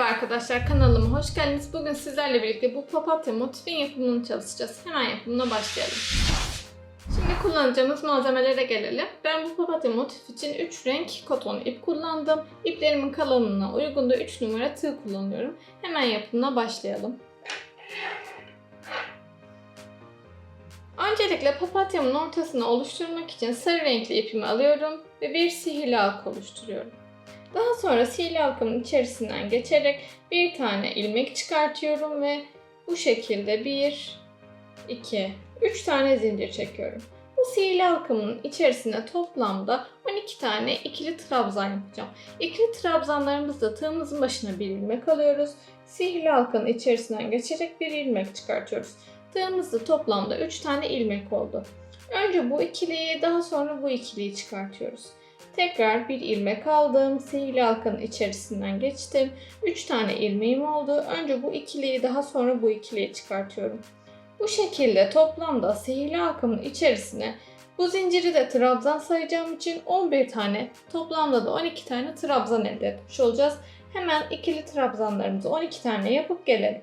Merhaba arkadaşlar kanalıma hoş geldiniz. Bugün sizlerle birlikte bu papatya motifin yapımını çalışacağız. Hemen yapımına başlayalım. Şimdi kullanacağımız malzemelere gelelim. Ben bu papatya motif için 3 renk koton ip kullandım. İplerimin kalınlığına uygun da 3 numara tığ kullanıyorum. Hemen yapımına başlayalım. Öncelikle papatyamın ortasını oluşturmak için sarı renkli ipimi alıyorum ve bir sihirli halka oluşturuyorum. Daha sonra sihirli halkamın içerisinden geçerek bir tane ilmek çıkartıyorum ve bu şekilde bir, iki, üç tane zincir çekiyorum. Bu sihirli halkamın içerisine toplamda 12 tane ikili trabzan yapacağım. İkili trabzanlarımızda tığımızın başına bir ilmek alıyoruz. Sihirli halkanın içerisinden geçerek bir ilmek çıkartıyoruz. Tığımızda toplamda 3 tane ilmek oldu. Önce bu ikiliyi daha sonra bu ikiliyi çıkartıyoruz. Tekrar bir ilmek aldım. Sihirli halkanın içerisinden geçtim. 3 tane ilmeğim oldu. Önce bu ikiliyi daha sonra bu ikiliyi çıkartıyorum. Bu şekilde toplamda sihirli halkamın içerisine bu zinciri de trabzan sayacağım için 11 tane toplamda da 12 tane trabzan elde etmiş olacağız. Hemen ikili trabzanlarımızı 12 tane yapıp gelelim.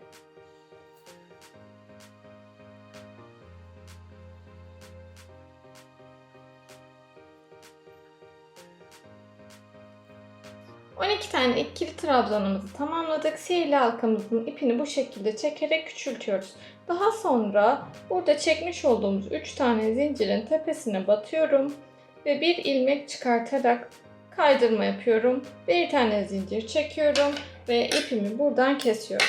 ...12 tane ikili trabzanımızı tamamladık. Sihirli halkamızın ipini bu şekilde çekerek küçültüyoruz. Daha sonra burada çekmiş olduğumuz 3 tane zincirin tepesine batıyorum ve bir ilmek çıkartarak kaydırma yapıyorum. Bir tane zincir çekiyorum ve ipimi buradan kesiyorum.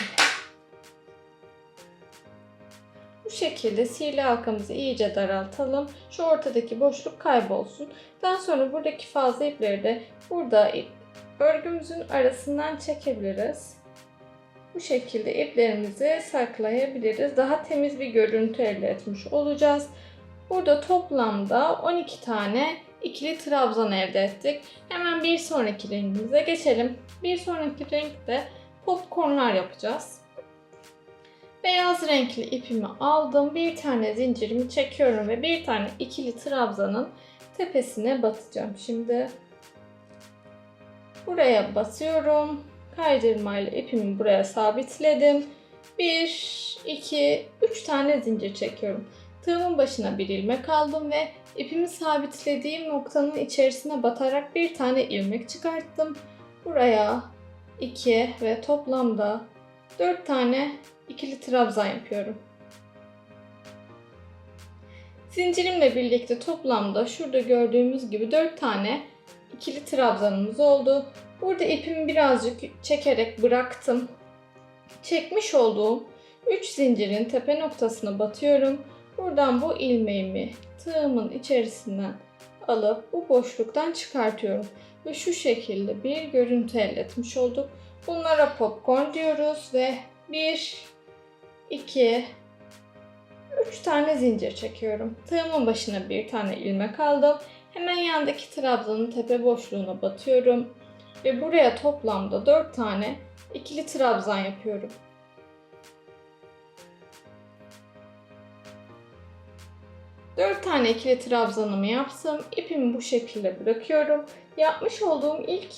Bu şekilde sihirli halkamızı iyice daraltalım. Şu ortadaki boşluk kaybolsun. Daha sonra buradaki fazla ipleri de burada örgümüzün arasından çekebiliriz. Bu şekilde iplerimizi saklayabiliriz. Daha temiz bir görüntü elde etmiş olacağız. Burada toplamda 12 tane ikili trabzan elde ettik. Hemen bir sonraki rengimize geçelim. Bir sonraki renkte popcornlar yapacağız. Beyaz renkli ipimi aldım. Bir tane zincirimi çekiyorum ve bir tane ikili trabzanın tepesine batacağım. Şimdi buraya basıyorum kaydırmayla ipimi buraya sabitledim. 1, 2, 3 tane zincir çekiyorum. Tığımın başına bir ilmek aldım ve ipimi sabitlediğim noktanın içerisine batarak bir tane ilmek çıkarttım. Buraya 2 ve toplamda 4 tane ikili trabzan yapıyorum. Zincirimle birlikte toplamda şurada gördüğümüz gibi 4 tane ikili trabzanımız oldu. Burada ipimi birazcık çekerek bıraktım. Çekmiş olduğum 3 zincirin tepe noktasına batıyorum. Buradan bu ilmeğimi tığımın içerisinden alıp bu boşluktan çıkartıyorum. Ve şu şekilde bir görüntü elde etmiş olduk. Bunlara popcorn diyoruz ve 1, 2, 3 tane zincir çekiyorum. Tığımın başına bir tane ilmek aldım. Hemen yandaki trabzanın tepe boşluğuna batıyorum. Ve buraya toplamda 4 tane ikili trabzan yapıyorum. Dört tane ikili trabzanımı yaptım. İpimi bu şekilde bırakıyorum. Yapmış olduğum ilk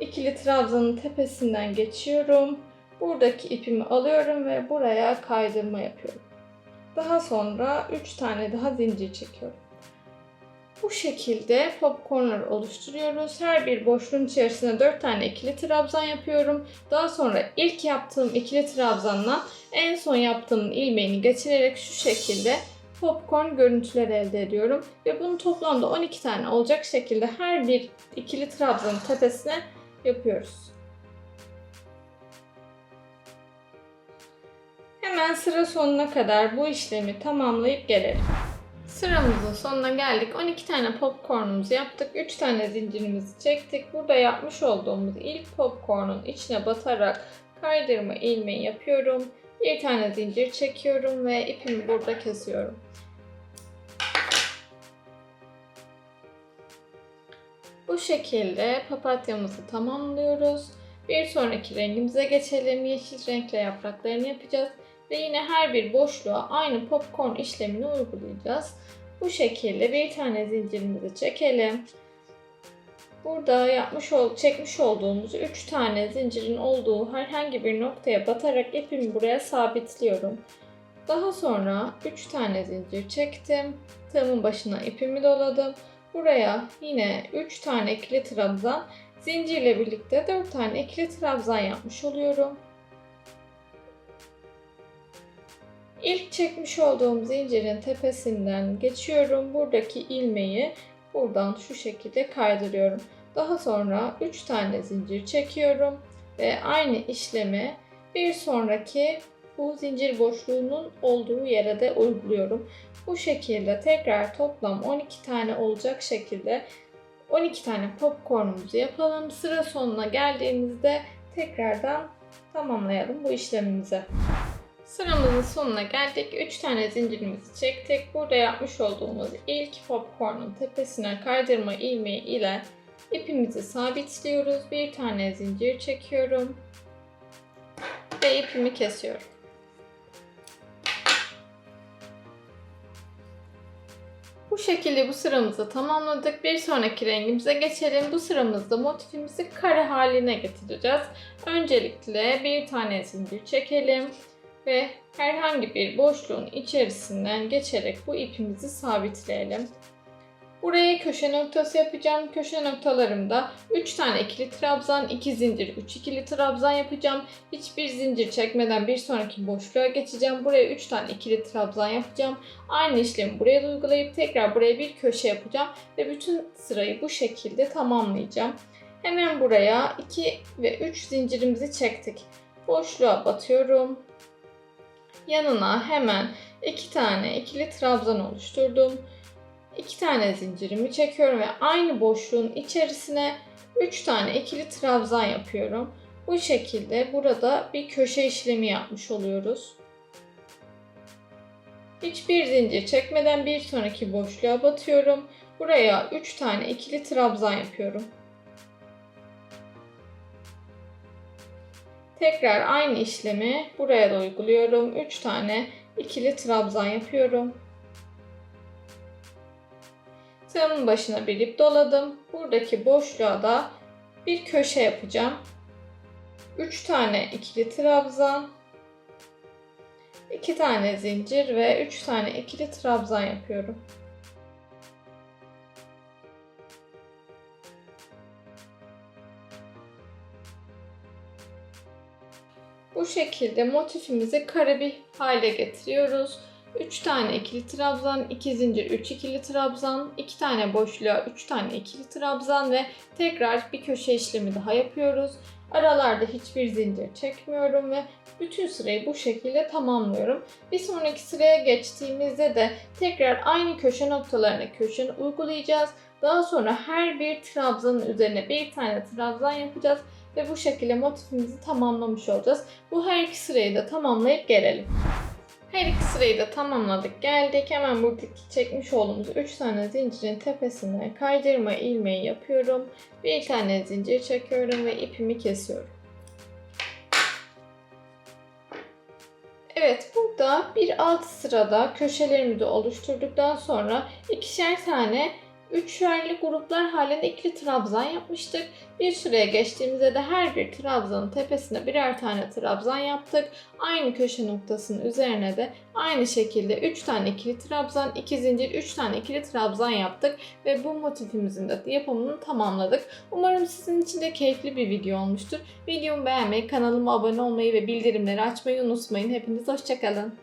ikili trabzanın tepesinden geçiyorum. Buradaki ipimi alıyorum ve buraya kaydırma yapıyorum. Daha sonra 3 tane daha zincir çekiyorum. Bu şekilde popcornlar oluşturuyoruz. Her bir boşluğun içerisine 4 tane ikili trabzan yapıyorum. Daha sonra ilk yaptığım ikili trabzanla en son yaptığım ilmeğini geçirerek şu şekilde popcorn görüntüler elde ediyorum. Ve bunu toplamda 12 tane olacak şekilde her bir ikili trabzanın tepesine yapıyoruz. Hemen sıra sonuna kadar bu işlemi tamamlayıp gelelim. Sıramızın sonuna geldik. 12 tane popcornumuzu yaptık. 3 tane zincirimizi çektik. Burada yapmış olduğumuz ilk popcornun içine batarak kaydırma ilmeği yapıyorum. Bir tane zincir çekiyorum ve ipimi burada kesiyorum. Bu şekilde papatyamızı tamamlıyoruz. Bir sonraki rengimize geçelim. Yeşil renkle yapraklarını yapacağız. Ve yine her bir boşluğa aynı popcorn işlemini uygulayacağız. Bu şekilde bir tane zincirimizi çekelim. burada yapmış ol, çekmiş olduğumuz 3 tane zincirin olduğu herhangi bir noktaya batarak ipimi buraya sabitliyorum. Daha sonra 3 tane zincir çektim. Tığımın başına ipimi doladım. Buraya yine 3 tane ikili trabzan, zincirle birlikte 4 tane ikili trabzan yapmış oluyorum. İlk çekmiş olduğum zincirin tepesinden geçiyorum. Buradaki ilmeği buradan şu şekilde kaydırıyorum. Daha sonra 3 tane zincir çekiyorum ve aynı işlemi bir sonraki bu zincir boşluğunun olduğu yere de uyguluyorum. Bu şekilde tekrar toplam 12 tane olacak şekilde 12 tane popcornumuzu yapalım. Sıra sonuna geldiğimizde tekrardan tamamlayalım bu işlemimizi. Sıramızın sonuna geldik. 3 tane zincirimizi çektik. Burada yapmış olduğumuz ilk popcornun tepesine kaydırma ilmeği ile ipimizi sabitliyoruz. Bir tane zincir çekiyorum ve ipimi kesiyorum. Bu şekilde bu sıramızı tamamladık. Bir sonraki rengimize geçelim. Bu sıramızda motifimizi kare haline getireceğiz. Öncelikle bir tane zincir çekelim ve herhangi bir boşluğun içerisinden geçerek bu ipimizi sabitleyelim. Buraya köşe noktası yapacağım. Köşe noktalarımda 3 tane ikili trabzan, 2 zincir, 3 ikili trabzan yapacağım. Hiçbir zincir çekmeden bir sonraki boşluğa geçeceğim. Buraya 3 tane ikili trabzan yapacağım. Aynı işlemi buraya da uygulayıp tekrar buraya bir köşe yapacağım ve bütün sırayı bu şekilde tamamlayacağım. Hemen buraya 2 ve 3 zincirimizi çektik. Boşluğa batıyorum. Yanına hemen 2 tane ikili trabzan oluşturdum. 2 tane zincirimi çekiyorum ve aynı boşluğun içerisine 3 tane ikili trabzan yapıyorum. Bu şekilde burada bir köşe işlemi yapmış oluyoruz. Hiçbir zincir çekmeden bir sonraki boşluğa batıyorum. Buraya 3 tane ikili trabzan yapıyorum. Tekrar aynı işlemi buraya da uyguluyorum. 3 tane ikili trabzan yapıyorum. Tığımın başına bir ip doladım. Buradaki boşluğa da bir köşe yapacağım. 3 tane ikili trabzan, 2 tane zincir ve 3 tane ikili trabzan yapıyorum. Bu şekilde motifimizi kare bir hale getiriyoruz. 3 tane ikili trabzan, 2 zincir, 3 ikili trabzan, 2 tane boşluğa 3 tane ikili trabzan ve tekrar bir köşe işlemi daha yapıyoruz. Aralarda hiçbir zincir çekmiyorum ve bütün sırayı bu şekilde tamamlıyorum. Bir sonraki sıraya geçtiğimizde de tekrar aynı köşe noktalarına köşe uygulayacağız. Daha sonra her bir trabzanın üzerine bir tane trabzan yapacağız ve bu şekilde motifimizi tamamlamış olacağız. Bu her iki sırayı da tamamlayıp gelelim. Her iki sırayı da tamamladık. Geldik hemen buradaki çekmiş olduğumuz 3 tane zincirin tepesine kaydırma ilmeği yapıyorum. Bir tane zincir çekiyorum ve ipimi kesiyorum. Evet burada bir alt sırada köşelerimi de oluşturduktan sonra ikişer tane üçerli gruplar halinde ikili trabzan yapmıştık. Bir süreye geçtiğimizde de her bir trabzanın tepesine birer tane trabzan yaptık. Aynı köşe noktasının üzerine de aynı şekilde 3 tane ikili trabzan, 2 zincir, 3 tane ikili trabzan yaptık ve bu motifimizin de yapımını tamamladık. Umarım sizin için de keyifli bir video olmuştur. Videomu beğenmeyi, kanalıma abone olmayı ve bildirimleri açmayı unutmayın. Hepiniz hoşçakalın.